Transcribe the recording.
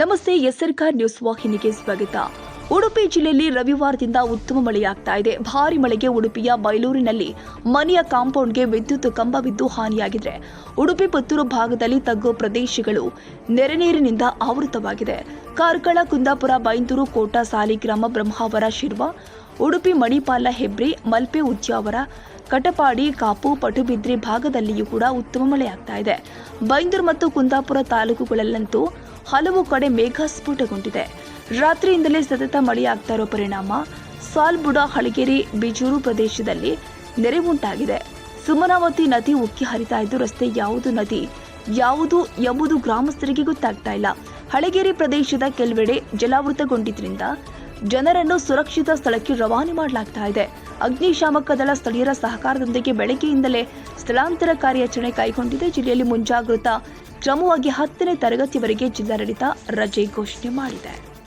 ನಮಸ್ತೆ ಎಸ್ಆರ್ಕಾರ್ ನ್ಯೂಸ್ ವಾಹಿನಿಗೆ ಸ್ವಾಗತ. ಉಡುಪಿ ಜಿಲ್ಲೆಯಲ್ಲಿ ರವಿವಾರದಿಂದ ಉತ್ತಮ ಮಳೆಯಾಗ್ತಾ ಇದೆ. ಭಾರಿ ಮಳೆಗೆ ಉಡುಪಿಯ ಬೈಲೂರಿನಲ್ಲಿ ಮನೆಯ ಕಾಂಪೌಂಡ್ಗೆ ವಿದ್ಯುತ್ ಕಂಬ ಬಿದ್ದು ಹಾನಿಯಾಗಿದೆ. ಉಡುಪಿ ಪುತ್ತೂರು ಭಾಗದಲ್ಲಿ ತಗ್ಗು ಪ್ರದೇಶಗಳು ನೆರೆ ನೀರಿನಿಂದ ಆವೃತವಾಗಿದೆ. ಕಾರ್ಕಳ ಕುಂದಾಪುರ ಬೈಂದೂರು, ಕೋಟ ಸಾಲಿಗ್ರಾಮ ಬ್ರಹ್ಮಾವರ, ಶಿರ್ವ, ಉಡುಪಿ ಮಣಿಪಾಲ, ಹೆಬ್ರಿ, ಮಲ್ಪೆ ಉದ್ಯಾವರ ಕಟಪಾಡಿ, ಕಾಪು, ಪಟುಬಿದ್ರಿ ಭಾಗದಲ್ಲಿಯೂ ಕೂಡ ಉತ್ತಮ ಮಳೆಯಾಗ್ತಾ ಇದೆ. ಬೈಂದೂರು ಮತ್ತು ಕುಂದಾಪುರ ತಾಲೂಕುಗಳಲ್ಲಂತೂ ಹಲವು ಕಡೆ ಮೇಘ ಸ್ಫೋಟಗೊಂಡಿದೆ ರಾತ್ರಿಯಿಂದಲೇ ಸತತ ಮಳೆಯಾಗ್ತಾ ಇರೋ ಪರಿಣಾಮ ಸಾಲ್ಬುಡ, ಹಳಗೇರಿ, ಬಿಜೂರು ಪ್ರದೇಶದಲ್ಲಿ ನೆರೆ ಉಂಟಾಗಿದೆ. ಸುಮನಾವತಿ ನದಿ ಉಕ್ಕಿ ಹರಿತಾ ಇದ್ದು ರಸ್ತೆ ಯಾವುದು ನದಿ, ಯಾವುದು ಎಂಬುದು ಗ್ರಾಮಸ್ಥರಿಗೆ ಗೊತ್ತಾಗ್ತಾ ಇಲ್ಲ. ಹಳಗೇರಿ ಪ್ರದೇಶದ ಕೆಲವೆಡೆ ಜಲಾವೃತಗೊಂಡಿದ್ರಿಂದ ಜನರನ್ನು ಸುರಕ್ಷಿತ ಸ್ಥಳಕ್ಕೆ ರವಾನೆ ಮಾಡಲಾಗ್ತಾ ಇದೆ. ಅಗ್ನಿಶಾಮಕ ದಳ ಸ್ಥಳೀಯರ ಸಹಕಾರದೊಂದಿಗೆ ಬೆಳಗ್ಗೆಯಿಂದಲೇ ಸ್ಥಳಾಂತರ ಕಾರ್ಯಾಚರಣೆ ಕೈಗೊಂಡಿದೆ. ಜಿಲ್ಲೆಯಲ್ಲಿ ಮುಂಜಾಗೃತಾ ಕ್ರಮವಾಗಿ ಹತ್ತನೇ ತರಗತಿವರೆಗೆ ಜಿಲ್ಲಾಡಳಿತ ರಜೆ ಘೋಷಣೆ ಮಾಡಿದೆ.